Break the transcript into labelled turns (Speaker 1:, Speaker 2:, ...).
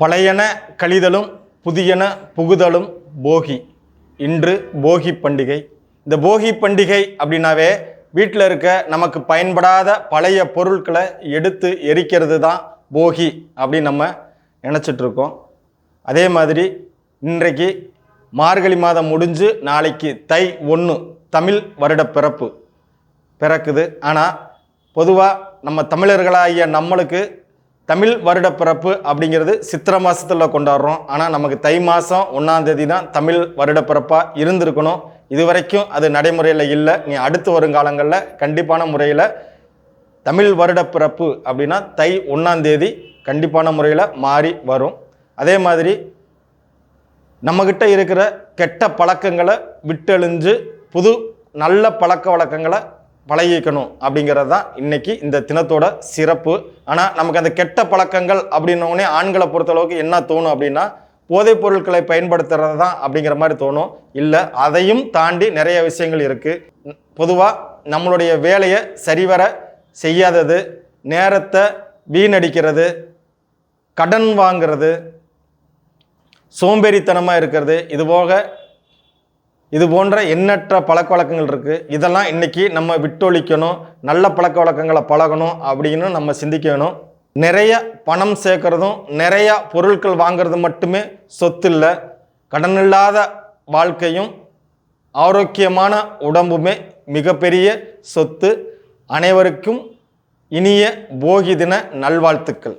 Speaker 1: பழையன கழிதலும் புதியன புகுதலும் போகி. இன்று போகி பண்டிகை. இந்த போகி பண்டிகை அப்படின்னாவே வீட்டில் இருக்க நமக்கு பயன்படாத பழைய பொருட்களை எடுத்து எரிக்கிறது தான் போகி அப்படின்னு நம்ம நினச்சிட்டு இருக்கோம் அதே மாதிரி இன்றைக்கு மார்கழி மாதம் முடிஞ்சு நாளைக்கு தை ஒன்று தமிழ் வருட பிறப்பு பிறக்குது. ஆனால் பொதுவாக நம்ம தமிழர்களாகிய நம்மளுக்கு தமிழ் வருட பிறப்பு அப்படிங்கிறது சித்திரை மாதத்தில் கொண்டாடுறோம். ஆனால் நமக்கு தை மாதம் ஒன்றாந்தேதி தான் தமிழ் வருட பிறப்பாக இருந்திருக்கணும். இது வரைக்கும் அது நடைமுறையில் இல்லை. நீ அடுத்து வருங்காலங்களில் கண்டிப்பான முறையில் தமிழ் வருட பிறப்பு அப்படின்னா தை ஒன்றாந்தேதி கண்டிப்பான முறையில் மாறி வரும். அதே மாதிரி நம்மக்கிட்ட இருக்கிற கெட்ட பழக்கங்களை விட்டெழிஞ்சு புது நல்ல பழக்க வழக்கங்களை பழகிக்கணும் அப்படிங்கிறது தான் இன்னைக்கு இந்த தினத்தோட சிறப்பு. ஆனால் நமக்கு அந்த கெட்ட பழக்கங்கள் அப்படின்னோடனே ஆண்களை பொறுத்தளவுக்கு என்ன தோணும் அப்படின்னா போதைப் பொருட்களை பயன்படுத்துறது தான் அப்படிங்கிற மாதிரி தோணும். இல்லை அதையும் தாண்டி நிறைய விஷயங்கள் இருக்குது பொதுவாக நம்மளுடைய வேலையை சரிவர செய்யாதது நேரத்தை வீணடிக்கிறது கடன் வாங்கிறது சோம்பேறித்தனமாக இருக்கிறது இதுபோக இது போன்ற எண்ணற்ற பழக்க வழக்கங்கள் இருக்குது இதெல்லாம் இன்னைக்கு நம்ம விட்டொழிக்கணும் நல்ல பழக்க வழக்கங்களை பழகணும் அப்படின்னு நம்ம சிந்திக்கணும் நிறைய பணம் சேர்க்குறதும் நிறைய பொருட்கள் வாங்குறது மட்டுமே சொத்து இல்லை கடன் இல்லாத வாழ்க்கையும் ஆரோக்கியமான உடம்புமே மிகப்பெரிய சொத்து. அனைவருக்கும் இனிய போகி தின நல்வாழ்த்துக்கள்.